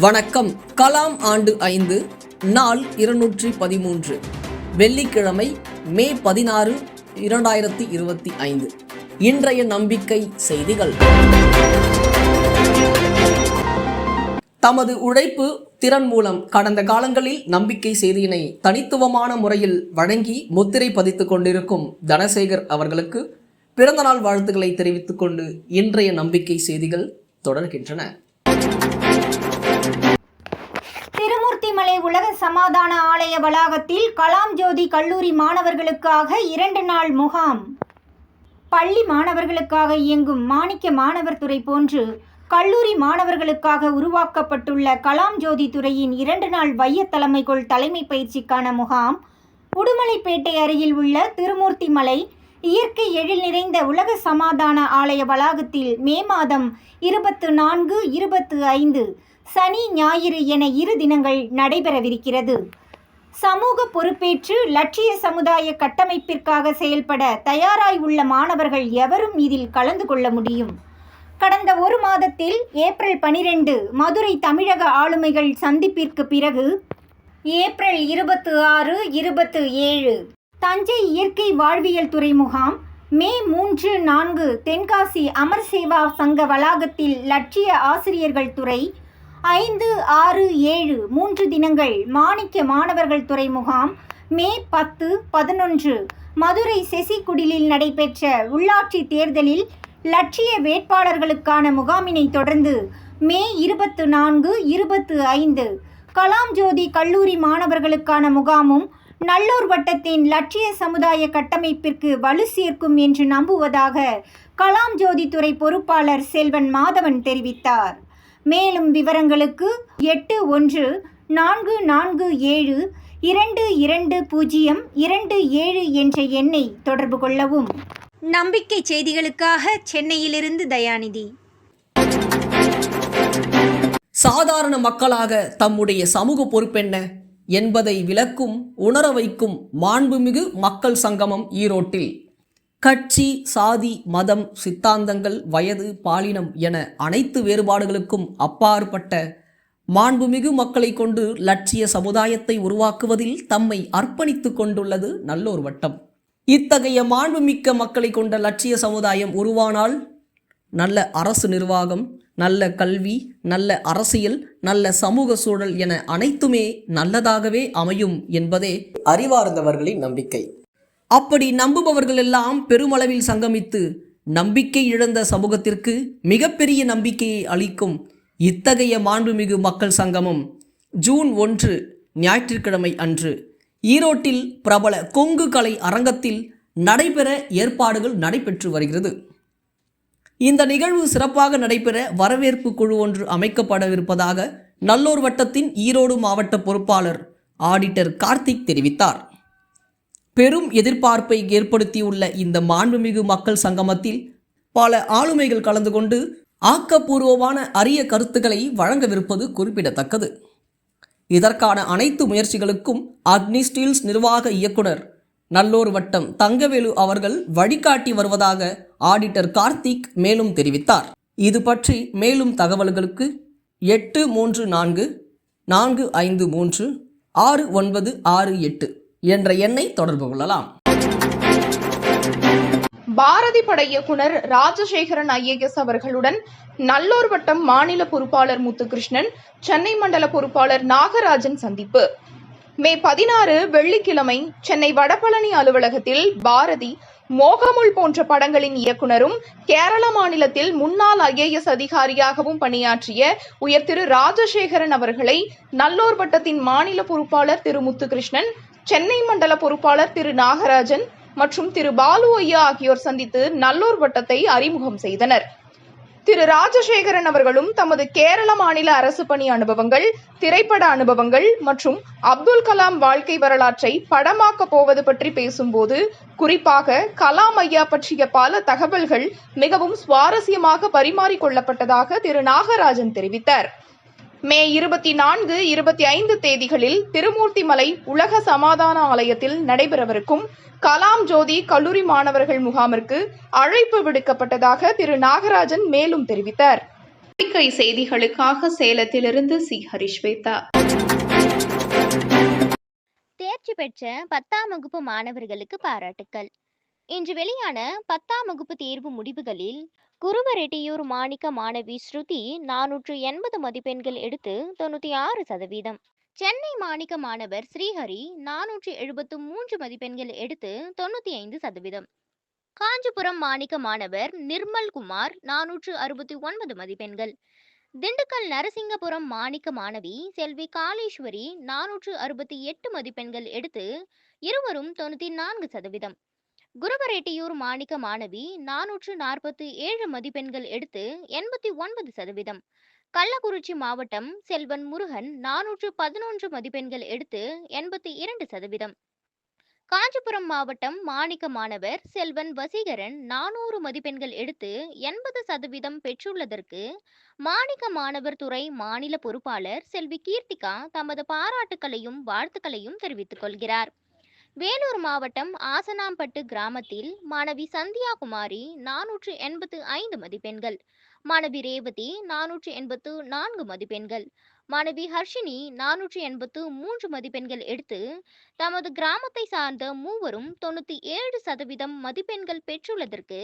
வணக்கம். கலாம் ஆண்டு ஐந்து நாள் இருநூற்றி பதிமூன்று. வெள்ளிக்கிழமை மே பதினாறு இரண்டாயிரத்தி இருபத்தி ஐந்து. இன்றைய நம்பிக்கை செய்திகள். தமது உழைப்பு திறன் மூலம் கடந்த காலங்களில் நம்பிக்கை செய்தியினை தனித்துவமான முறையில் வழங்கி முத்திரை பதித்துக் கொண்டிருக்கும் தனசேகர் அவர்களுக்கு பிறந்தநாள் வாழ்த்துக்களை தெரிவித்துக் கொண்டு இன்றைய நம்பிக்கை செய்திகள் தொடர்கின்றன. திருமூர்த்திமலை உலக சமாதான ஆலய வளாகத்தில் கலாம் ஜோதி கல்லூரி மாணவர்களுக்காக இரண்டு நாள் முகாம். பள்ளி மாணவர்களுக்காக இயங்கும் மாணிக்க மாணவர் துறை போன்று கல்லூரி மாணவர்களுக்காக உருவாக்கப்பட்டுள்ள கலாம் ஜோதி துறையின் இரண்டு நாள் வைய தலைமைக்குள் தலைமை பயிற்சிக்கான முகாம் உடுமலைப்பேட்டை அருகில் உள்ள திருமூர்த்தி மலை இயற்கை எழில் நிறைந்த உலக சமாதான ஆலய வளாகத்தில் மே மாதம் இருபத்து நான்கு இருபத்து ஐந்து சனி ஞாயிறு என இரு தினங்கள் நடைபெறவிருக்கிறது. சமூக பொறுப்பேற்று லட்சிய சமுதாய கட்டமைப்பிற்காக செயல்பட தயாராய் உள்ள மாணவர்கள் எவரும் இதில் கலந்து கொள்ள முடியும். கடந்த ஒரு மாதத்தில் ஏப்ரல் பனிரெண்டு மதுரை தமிழக ஆளுமைகள் சந்திப்பிற்கு பிறகு ஏப்ரல் இருபத்து ஆறு இருபத்து ஏழு தஞ்சை இயற்கை வாழ்வியல் துறை முகாம் மே மூன்று நான்கு தென்காசி அமர் சேவா சங்க வளாகத்தில் லட்சிய ஆசிரியர்கள் துறை ஐந்து ஆறு ஏழு மூன்று தினங்கள் மாணிக்க மாணவர்கள் துறை முகாம் மே பத்து பதினொன்று. மதுரை செசிக்குடிலில் நடைபெற்ற உள்ளாட்சி தேர்தலில் லட்சிய வேட்பாளர்களுக்கான முகாமினை தொடர்ந்து மே இருபத்து நான்கு இருபத்து ஐந்து. கலாம் ஜோதி கல்லூரி மாணவர்களுக்கான முகாமும் நல்லூர் வட்டத்தின் லட்சிய சமுதாய கட்டமைப்பிற்கு வலு சேர்க்கும் என்று நம்புவதாக கலாம் ஜோதி துறை பொறுப்பாளர் செல்வன் மாதவன் தெரிவித்தார். மேலும் விவரங்களுக்கு எட்டு ஒன்று நான்கு நான்கு ஏழு இரண்டு இரண்டு பூஜ்ஜியம் இரண்டு ஏழு என்ற எண்ணை தொடர்பு கொள்ளவும். நம்பிக்கை செய்திகளுக்காக சென்னையிலிருந்து தயாநிதி. சாதாரண மக்களாக தம்முடைய சமூக பொறுப்பென்ன என்பதை விளக்கும் உணர வைக்கும் மாண்புமிகு மக்கள் சங்கமம் ஈரோட்டில். கட்சி சாதி மதம் சித்தாந்தங்கள் வயது பாலினம் என அனைத்து வேறுபாடுகளுக்கும் அப்பாற்பட்ட மாண்புமிகு மக்களை கொண்டு லட்சிய சமுதாயத்தை உருவாக்குவதில் தம்மை அர்ப்பணித்து கொண்டுள்ளது நல்லோர் வட்டம். இத்தகைய மாண்புமிக்க மக்களை கொண்ட லட்சிய சமுதாயம் உருவானால் நல்ல அரசு நிர்வாகம் நல்ல கல்வி நல்ல அரசியல் நல்ல சமூக சூழல் என அனைத்துமே நல்லதாகவே அமையும் என்பதே அறிவார்ந்தவர்களின் நம்பிக்கை. அப்படி நம்புபவர்கள் எல்லாம் பெருமளவில் சங்கமித்து நம்பிக்கை இழந்த சமூகத்திற்கு மிகப்பெரிய நம்பிக்கையை அளிக்கும் இத்தகைய மாண்புமிகு மக்கள் சங்கமம் ஜூன் ஒன்று ஞாயிற்றுக்கிழமை அன்று. ஈரோட்டில் பிரபல கொங்கு கலை அரங்கத்தில் நடைபெற ஏற்பாடுகள் நடைபெற்று வருகிறது. இந்த நிகழ்வு சிறப்பாக நடைபெற வரவேற்பு குழு ஒன்று அமைக்கப்படவிருப்பதாக நல்லூர் வட்டத்தின் ஈரோடு மாவட்ட பொறுப்பாளர் ஆடிட்டர் கார்த்திக் தெரிவித்தார். பெரும் எதிர்பார்ப்பை ஏற்படுத்தியுள்ள இந்த மாண்புமிகு மக்கள் சங்கமத்தில் பல ஆளுமைகள் கலந்து கொண்டு ஆக்கப்பூர்வமான அரிய கருத்துக்களை வழங்கவிருப்பது குறிப்பிடத்தக்கது. இதற்கான அனைத்து முயற்சிகளுக்கும் அக்னி ஸ்டீல்ஸ் நிர்வாக இயக்குனர் நல்லூர் வட்டம் தங்கவேலு அவர்கள் வழிகாட்டி வருவதாக ஆடிட்டர் கார்த்திக் மேலும் தெரிவித்தார். இது பற்றி மேலும் தகவல்களுக்கு எட்டு மூன்று நான்கு நான்கு ஐந்து மூன்று ஆறு ஒன்பது ஆறு எட்டு. என்ற எண்ணை தொடர்பு கொள்ளலாம். பாரதி பட இயக்குனர் ராஜசேகரன் ஐஏஎஸ் அவர்களுடன் நல்லூர் வட்டம் மாநில பொறுப்பாளர் முத்துகிருஷ்ணன் சென்னை மண்டல பொறுப்பாளர் நாகராஜன் சந்திப்பு. மே பதினாறு வெள்ளிக்கிழமை சென்னை வடபழனி அலுவலகத்தில் பாரதி மோகமுள் போன்ற படங்களின் இயக்குனரும் கேரள மாநிலத்தில் முன்னாள் ஐஏஎஸ் அதிகாரியாகவும் பணியாற்றிய உயர் திரு ராஜசேகரன் அவர்களை நல்லோர் வட்டத்தின் மாநில பொறுப்பாளர் திரு முத்துகிருஷ்ணன் சென்னை மண்டல பொறுப்பாளர் திரு நாகராஜன் மற்றும் திரு பாலு ஐயா ஆகியோர் சந்தித்து நல்லூர் வட்டத்தை அறிமுகம் செய்தனர். திரு ராஜசேகரன் அவர்களும் தமது கேரள மாநில அரசு பணி அனுபவங்கள் திரைப்பட அனுபவங்கள் மற்றும் அப்துல் கலாம் வாழ்க்கை வரலாற்றை படமாக்க போவது பற்றி பேசும்போது குறிப்பாக கலாம் ஐயா பற்றிய பல தகவல்கள் மிகவும் சுவாரஸ்யமாக பரிமாறிக்கொள்ளப்பட்டதாக திரு நாகராஜன் தெரிவித்தார். மே இருபத்தி நான்கு இருபத்தி ஐந்து தேதிகளில் திருமூர்த்திமலை உலக சமாதான ஆலயத்தில் நடைபெறவிருக்கும் கலாம் ஜோதி கல்லூரி மாணவர்கள் முகாமிற்கு அழைப்பு விடுக்கப்பட்டதாக திரு நாகராஜன் மேலும் தெரிவித்தார். நம்பிக்கை செய்திகளுக்காக சேலத்திலிருந்து சி. ஹரிஸ்வேதா தேர்ச்சி பெற்ற பத்தாம் வகுப்பு மாணவர்களுக்கு பாராட்டுக்கள். இன்று வெளியான பத்தாம் வகுப்பு தேர்வு முடிவுகளில் குருவரெட்டியூர் மாணிக்க மாணவி ஸ்ருதி நானூற்று எண்பது மதிப்பெண்கள் எடுத்து தொண்ணூற்றி ஆறு சதவீதம். சென்னை மாணிக்க மாணவர் ஸ்ரீஹரி நானூற்று எழுபத்து மூன்று மதிப்பெண்கள் எடுத்து தொண்ணூற்றி ஐந்து சதவீதம். காஞ்சிபுரம் மாணிக்க மாணவர் நிர்மல் குமார் நானூற்று அறுபத்தி ஒன்பது மதிப்பெண்கள். திண்டுக்கல் நரசிங்கபுரம் மாணிக்க மாணவி செல்வி காளீஸ்வரி நானூற்று அறுபத்தி எட்டு மதிப்பெண்கள் எடுத்து இருவரும் தொண்ணூற்றி நான்கு சதவீதம். குருவரெட்டியூர் மாணிக்க மாணவி நானூற்று நாற்பத்தி ஏழு மதிப்பெண்கள் எடுத்து எண்பத்தி ஒன்பது சதவீதம். கள்ளக்குறிச்சி மாவட்டம் செல்வன் முருகன் நானூற்று பதினொன்று மதிப்பெண்கள் எடுத்து எண்பத்தி இரண்டு சதவீதம். காஞ்சிபுரம் மாவட்டம் மாணிக்க மாணவர் செல்வன் வசீகரன் நானூறு மதிப்பெண்கள் எடுத்து எண்பது சதவீதம் பெற்றுள்ளதற்கு மாணிக்க மாணவர் துறை மாநில பொறுப்பாளர் செல்வி கீர்த்திகா தமது பாராட்டுக்களையும் வாழ்த்துக்களையும் தெரிவித்துக் கொள்கிறார். வேலூர் மாவட்டம் ஆசனாம்பட்டு கிராமத்தில் மாணவி சந்தியா குமாரி நானூற்று எண்பத்து ஐந்து மதிப்பெண்கள் மாணவி ரேவதி நானூற்று எண்பத்து நான்கு மதிப்பெண்கள் மாணவி ஹர்ஷினி நானூற்று எண்பத்து மூன்று மதிப்பெண்கள் எடுத்து தமது கிராமத்தை சார்ந்த மூவரும் தொண்ணூற்றி ஏழு சதவீதம் மதிப்பெண்கள் பெற்றுள்ளதற்கு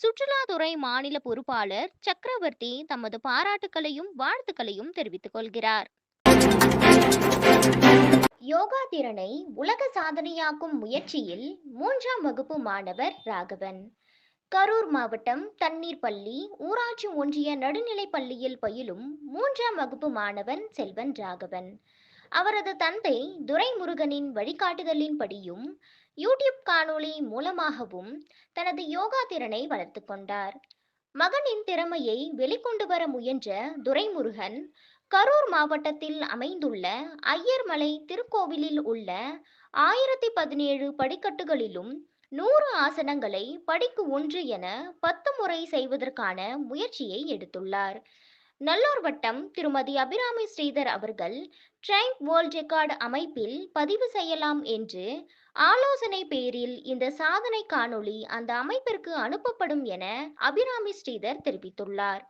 சுற்றுலாத்துறை மாநில பொறுப்பாளர் சக்கரவர்த்தி தமது பாராட்டுக்களையும் வாழ்த்துக்களையும் தெரிவித்துக் கொள்கிறார். யோகா திறனை உலக சாதனையாக்கும் முயற்சியில் மூன்றாம் வகுப்பு மாணவர் ராகவன். கரூர் மாவட்டம் தண்ணீர் பள்ளி ஊராட்சி ஒன்றிய நடுநிலைப் பள்ளியில் பயிலும் மூன்றாம் வகுப்பு மாணவன் செல்வன் ராகவன். அவரது தந்தை துரைமுருகனின் வழிகாட்டுதலின்படியும் யூடியூப் காணொளி மூலமாகவும் தனது யோகா திறனை வளர்த்து கொண்டார். மகனின் திறமையை வெளிக்கொண்டு வர முயன்ற துரைமுருகன் கரூர் மாவட்டத்தில் அமைந்துள்ள ஐயர்மலை திருக்கோவிலில் உள்ள ஆயிரத்தி பதினேழு படிக்கட்டுகளிலும் நூறு ஆசனங்களை படிக்கு ஒன்று என பத்து முறை செய்வதற்கான முயற்சியை எடுத்துள்ளார். நல்லூர் வட்டம் திருமதி அபிராமி ஸ்ரீதர் அவர்கள் ட்ரைம்ப் வேர்ல்ட் ரெக்கார்டு அமைப்பில் பதிவு செய்யலாம் என்று ஆலோசனை பேரில் இந்த சாதனை காணொளி அந்த அமைப்பிற்கு அனுப்பப்படும் என அபிராமி ஸ்ரீதர் தெரிவித்துள்ளார்.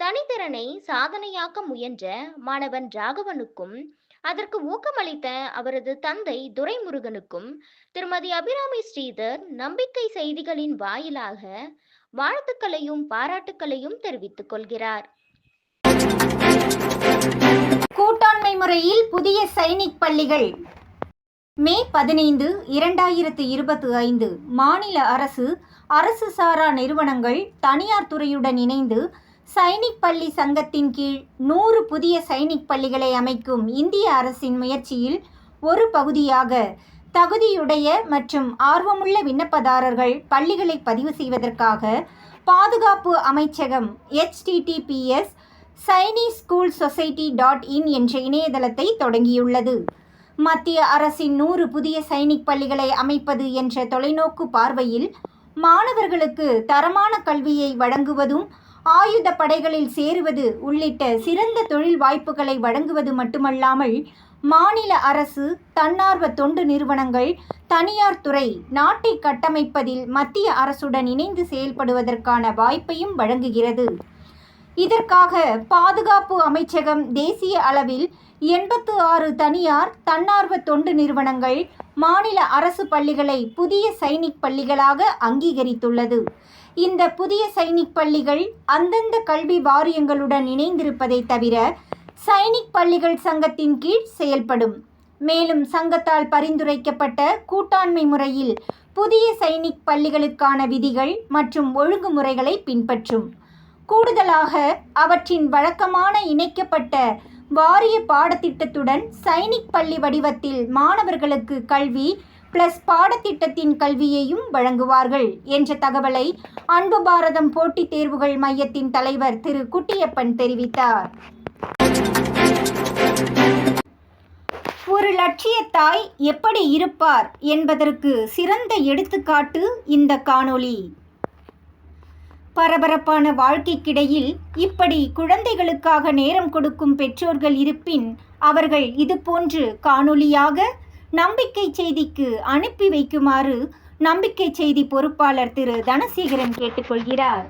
தனித்திறனை சாதனையாக்க முயன்ற மாணவன் ராகவனுக்கும் அதற்கு ஊக்கமளித்த அவரது தந்தை துரைமுருகனுக்கும் திருமதி அபிராமி ஸ்ரீதர் நம்பிக்கை செய்திகளின் வாயிலாக வாழ்த்துக்களையும் பாராட்டுக்களையும் தெரிவித்துக் கொள்கிறார். கூட்டாண்மை முறையில் புதிய சைனிக் பள்ளிகள். மே பதினைந்து இரண்டாயிரத்து இருபத்தி ஐந்து மாநில அரசு அரசு சாரா நிறுவனங்கள் தனியார் துறையுடன் இணைந்து சைனிக் பள்ளி சங்கத்தின் கீழ் நூறு புதிய சைனிக் பள்ளிகளை அமைக்கும் இந்திய அரசின் முயற்சியில் ஒரு பகுதியாக தகுதியுடைய மற்றும் ஆர்வமுள்ள விண்ணப்பதாரர்கள் பள்ளிகளை பதிவு செய்வதற்காக பாதுகாப்பு அமைச்சகம் HTTPS Sainik school society dot in என்ற இணையதளத்தை தொடங்கியுள்ளது. மத்திய அரசின் நூறு புதிய சைனிக் பள்ளிகளை அமைப்பது என்ற தொலைநோக்கு பார்வையில் மாணவர்களுக்கு தரமான கல்வியை வழங்குவதும் ஆயுத படைகளில் சேருவது உள்ளிட்ட சிறந்த தொழில் வாய்ப்புகளை வழங்குவது மட்டுமல்லாமல் மாநில அரசு தன்னார்வ தொண்டு நிறுவனங்கள் தனியார் துறை நாட்டை கட்டமைப்பதில் மத்திய அரசுடன் இணைந்து செயல்படுவதற்கான வாய்ப்பையும் வழங்குகிறது. இதற்காக பாதுகாப்பு அமைச்சகம் தேசிய அளவில் எண்பத்து ஆறு தனியார் தன்னார்வ தொண்டு நிறுவனங்கள் மாநில அரசு பள்ளிகளை புதிய சைனிக் பள்ளிகளாக அங்கீகரித்துள்ளது. இந்த புதிய சைனிக் பள்ளிகள் அந்தந்த கல்வி வாரியங்களுடன் இணைந்திருப்பதை தவிர சைனிக் பள்ளிகள் சங்கத்தின் கீழ் செயல்படும். மேலும் சங்கத்தால் பரிந்துரைக்கப்பட்ட கூட்டாண்மை முறையில் புதிய சைனிக் பள்ளிகளுக்கான விதிகள் மற்றும் ஒழுங்குமுறைகளை பின்பற்றும். கூடுதலாக அவற்றின் வழக்கமான இணைக்கப்பட்ட வாரிய பாடத்திட்டத்துடன் சைனிக் பள்ளி வடிவத்தில் மாணவர்களுக்கு கல்வி பிளஸ் பாடத்திட்டத்தின் கல்வியையும் வழங்குவார்கள் என்ற தகவலை அன்பு பாரதம் போட்டித் தேர்வுகள் மையத்தின் தலைவர் திரு குட்டியப்பன் தெரிவித்தார். ஒரு லட்சிய தாய் எப்படி இருப்பார் என்பதற்கு சிறந்த எடுத்துக்காட்டு இந்த காணொளி. பரபரப்பான வாழ்க்கைக்கிடையில் இப்படி குழந்தைகளுக்காக நேரம் கொடுக்கும் பெற்றோர்கள் இருப்பின் அவர்கள் இதுபோன்று காணொளியாக நம்பிக்கை செய்திக்கு அனுப்பி வைக்குமாறு நம்பிக்கை செய்தி பொறுப்பாளர் திரு தனசேகரன் கேட்டுக்கொள்கிறார்.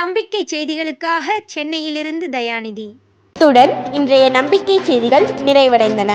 நம்பிக்கை செய்திகளுக்காக சென்னையிலிருந்து தயாநிதி. இத்துடன் இன்றைய நம்பிக்கை செய்திகள் நிறைவடைந்தன.